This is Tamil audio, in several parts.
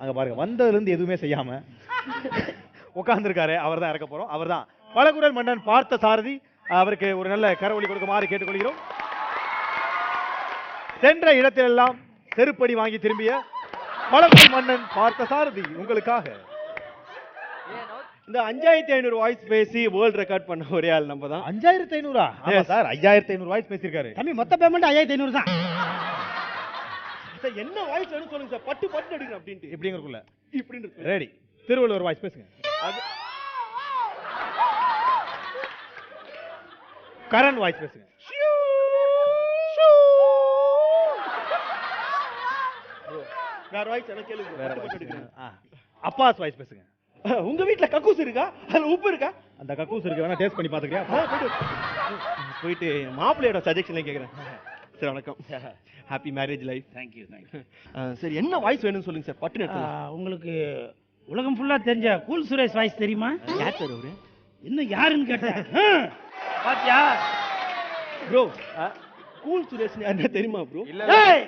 அங்க பாருங்க வந்ததுல இருந்து எதுவுமே செய்யாம உட்கார்ந்துருக்காரு. அவர் தான் இறக்க போறோம். அவர் தான் பழகுரல் மன்னன் பார்த்த சாரதி அவருக்கு ஒரு நல்ல கரவொலி கொடுக்குமாறு கேட்டுக்கொள்கிறோம். சென்ற இடத்திலெல்லாம் செருப்படி வாங்கி திரும்பிய பழகுரல் மன்னன் பார்த்த சாரதி உங்களுக்காக. இந்த அஞ்சாயிரத்தி ஐநூறு வாய்ஸ் பேசி வேர்ல்ட் ரெக்கார்ட் பண்ண ஒரே ஆள் நம்ம தான். அஞ்சாயிரத்தி ஐநூறா. சார் ஐயாயிரத்தி ஐநூறு வாய்ஸ் பேசியிருக்காரு. தம்பி மொத்த பேமெண்ட் ஐயாயிரத்தி ஐநூறு தான். சார் என்ன வாய்ஸ் வேணும் சொல்லுங்க சார். பட்டு பட்டு எடுங்க அப்படின்ட்டு. இப்படிங்கிறக்குள்ள இப்படின்னு. ரெடி திருவள்ளுவர் வாய்ஸ் பேசுங்க. அது- கரண் வாய்ஸ் பேசுங்க. வேற வாய்ஸ் எனக்கு கேளுங்க. வேற. அப்பாஸ் வாய்ஸ் பேசுங்க. உங்க வீட்ல கக்கூஸ் இருக்கா? அதுல உப்பு இருக்கா? அந்த கக்கூஸ் இருக்கு வேணா டேஸ்ட் பண்ணி பாத்துக்கிறியா போயிட்டு. மாப்பிள்ளையோட சஜெஷன்ல கேக்குறேன். சார் வணக்கம். Happy marriage life thank you thank you சரி என்ன வாய்ஸ் வேணும்னு சொல்லுங்க சார் பட்டு உங்களுக்கு உலகம் ஃபுல்லா தெரிஞ்ச கூல் சுரேஷ் வாய்ஸ் தெரியுமா? யார் சார் அவரு? இன்னும் யாருன்னு கேட்டேன் பாத்தியா? ப்ரோ கூல் சுரேஷ் யாருன்னா தெரியுமா ப்ரோ ஏய்,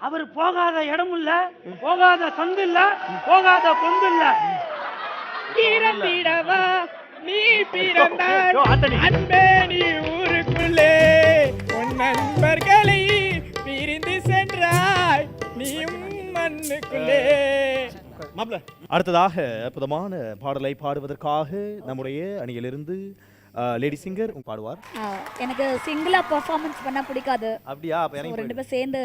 அவர் போகாத இடம் இல்ல போகாத சந்து இல்ல போகாத பொந்து இல்ல. பிறந்திடவா நீ பிறந்தால். அன்பே சென்றாய். நீயும் மண்ணுக்குள்ளே. அடுத்ததாக அற்புதமான பாடலை பாடுவதற்காக நம்முடைய அணியிலிருந்து லேடி சிங்கர் பாடுவார். எனக்கு சிங்கிளா பெர்ஃபார்மன்ஸ் பண்ண பிடிக்காது. அப்படியா? அப்ப இறங்கி ரெண்டு. பேரும் சேர்ந்து.